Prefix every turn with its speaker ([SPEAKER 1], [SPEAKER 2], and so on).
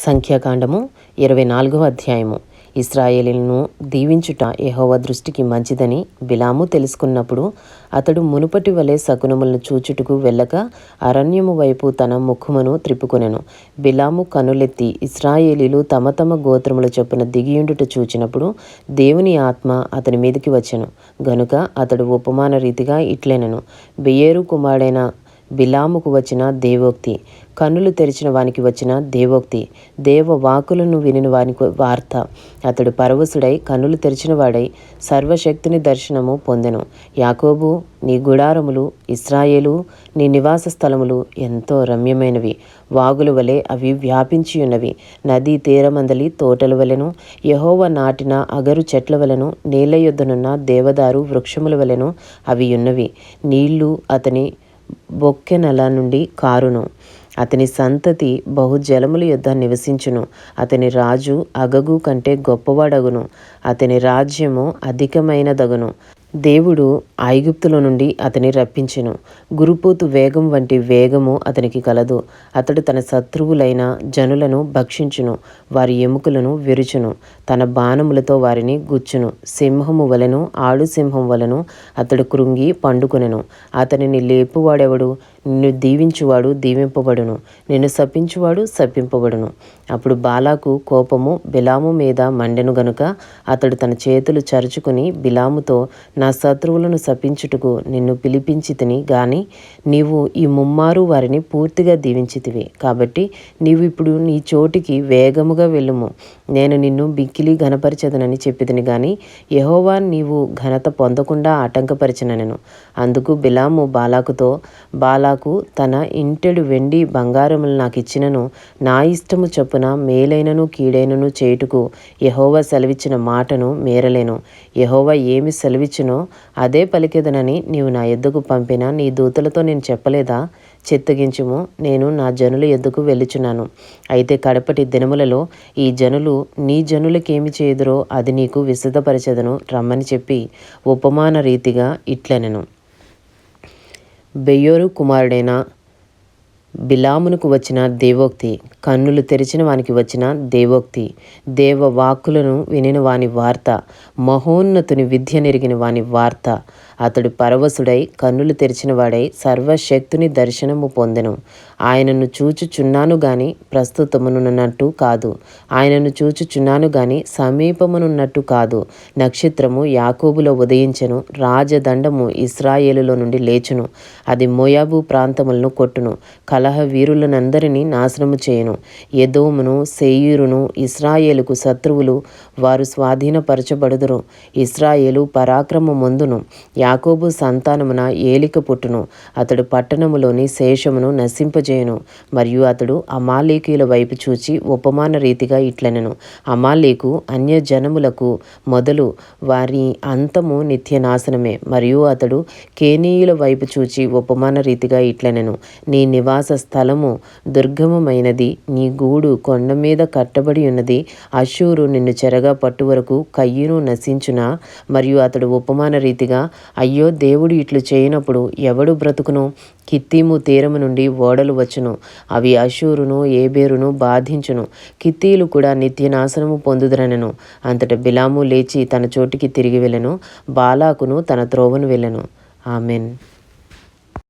[SPEAKER 1] సంఖ్యాకాండము ఇరవై నాలుగవ అధ్యాయము. ఇస్రాయేలీలను దీవించుట యహోవ దృష్టికి మంచిదని బిలాము తెలుసుకున్నప్పుడు అతడు మునుపటి వలె శకునములను చూచుటకు వెళ్ళక అరణ్యము వైపు తన ముఖమును త్రిప్పుకొనెను. బిలాము కనులెత్తి ఇస్రాయేలీలు తమ తమ గోత్రముల చొప్పున దిగియుండుట చూచినప్పుడు దేవుని ఆత్మ అతని మీదకి వచ్చెను. గనుక అతడు ఉపమాన రీతిగా ఇట్లెనను. బెయేరు కుమారుడైన బిలాముకు వచ్చిన దేవోక్తి. కన్నులు తెరిచిన వానికి వచ్చిన దేవోక్తి. దేవ వాకులను వినిన వానికి వార్త. అతడు పరవశుడై కన్నులు తెరిచిన వాడై సర్వశక్తిని దర్శనము పొందెను. యాకోబు నీ గుడారములు ఇస్రాయేలు నీ నివాస స్థలములు ఎంతో రమ్యమైనవి. వాగుల వలె అవి వ్యాపించి ఉన్నవి నదీ తీరమందలి తోటల వలెను యహోవ నాటిన అగరు చెట్ల వలెను నీళ్ళ యొద్దనున్న దేవదారు వృక్షముల వలెను అవి ఉన్నవి. నీళ్ళు అతని బొక్కెనల నుండి కారును. అతని సంతతి బహుజలముల యొద్ద నివసించును. అతని రాజు అగగు కంటే గొప్పవాడగును. అతని రాజ్యము అధికమైనదగును. దేవుడు ఐగుప్తుల నుండి అతని రప్పించెను. గురుపోతు వేగం వంటి వేగము అతనికి కలదు. అతడు తన శత్రువులైన జనులను భక్షించును. వారి ఎముకలను విరుచును. తన బాణములతో వారిని గుచ్చును. సింహము వలెను ఆడు సింహం వలను అతడు కృంగి పండుకొనెను. అతనిని లేపువాడెవడు? నిన్ను దీవించువాడు దీవింపబడును. నిన్ను శపించువాడు శపింపబడును. అప్పుడు బాలాకు కోపము బిలాము మీద మండెను గనుక అతడు తన చేతులు చరుచుకుని బిలాముతో నా శత్రువులను శపించుటకు నిన్ను పిలిపించి తిని గాని నీవు ఈ ముమ్మారు వారిని పూర్తిగా దీవించితివి కాబట్టి నీవు ఇప్పుడు నీ చోటికి వేగముగా వెళ్ళుము. నేను నిన్ను బిక్కి మిక్కిలి ఘనపరచదనని చెప్పిదిని గాని యహోవా నీవు ఘనత పొందకుండా ఆటంకపరిచినను అందుకు బిలాము బాలాకుతో బాలాకు తన ఇంటెడు వెండి బంగారములు నాకు ఇచ్చినను నా ఇష్టము చొప్పున మేలైనను కీడైనను చేయుటకు యహోవా సెలవిచ్చిన మాటను మేరలేను. యహోవా ఏమి సెలవిచ్చినో అదే పలికెదనని నీవు నా ఎద్దుకు పంపిన నీ దూతలతో నేను చెప్పలేదా? చిత్తగించుము. నేను నా జనుల ఎద్దుకు వెళ్ళుచున్నాను. అయితే కడపటి దినములలో ఈ జనులు నీ జనులకేమి చేయుదురో అది నీకు విశదపరచదను రమ్మని చెప్పి ఉపమాన రీతిగా ఇట్లనెను. బెయ్యోరు కుమారుడైన బిలామునకు వచ్చిన దేవోక్తి కన్నులు తెరిచిన వానికి వచ్చిన దేవోక్తి దేవ వాక్కులను వినిన వాని వార్త మహోన్నతుని విద్య నెరిగిన వాని వార్త. అతడు పరవశుడై కన్నులు తెరిచిన వాడై సర్వశక్తుని దర్శనము పొందెను. ఆయనను చూచుచున్నాను గాని ప్రస్తుతమునున్నట్టు కాదు. ఆయనను చూచుచున్నాను గాని సమీపమునున్నట్టు కాదు. నక్షత్రము యాకోబులో ఉదయించెను. రాజదండము ఇస్రాయేలులో నుండి లేచును. అది మోయాబు ప్రాంతములను కొట్టును. కలహ వీరులనందరినీ నాశనము చేయును. ఎదోమును సేయూరును ఇస్రాయేలుకు శత్రువులు వారు స్వాధీనపరచబడుదురు. ఇస్రాయేలు పరాక్రమ ముందును యాకోబు సంతానమున ఏలిక పుట్టును. అతడు పట్టణములోని శేషమును నశింపజేయును. మరియు అతడు అమాలేకీల వైపు చూచి ఉపమాన రీతిగా ఇట్లనెను. అమాలేకు అన్య జనములకు మొదలు వారి అంతము నిత్య నాశనమే మరియు అతడు కేనీయుల వైపు చూచి ఉపమాన రీతిగా ఇట్లనెను. నీ నివాస స్థలము దుర్గమమైనది. నీ గూడు కొండ మీద కట్టబడి ఉన్నది. అశూరు నిన్ను చెరగా పట్టు వరకు కయ్యను నశించునా? మరియు అతడు ఉపమాన రీతిగా అయ్యో దేవుడు ఇట్లు చేయనప్పుడు ఎవడు బ్రతుకును? కిత్తీము తీరము నుండి ఓడలు వచ్చును. అవి అశూరును ఏబేరును బాధించును. కిత్తీలు కూడా నిత్యనాశనము పొందుదరనెను. అంతట బిలాము లేచి తన చోటికి తిరిగి వెళ్ళెను. బాలాకును తన త్రోవను వెళ్ళెను. ఆమెన్.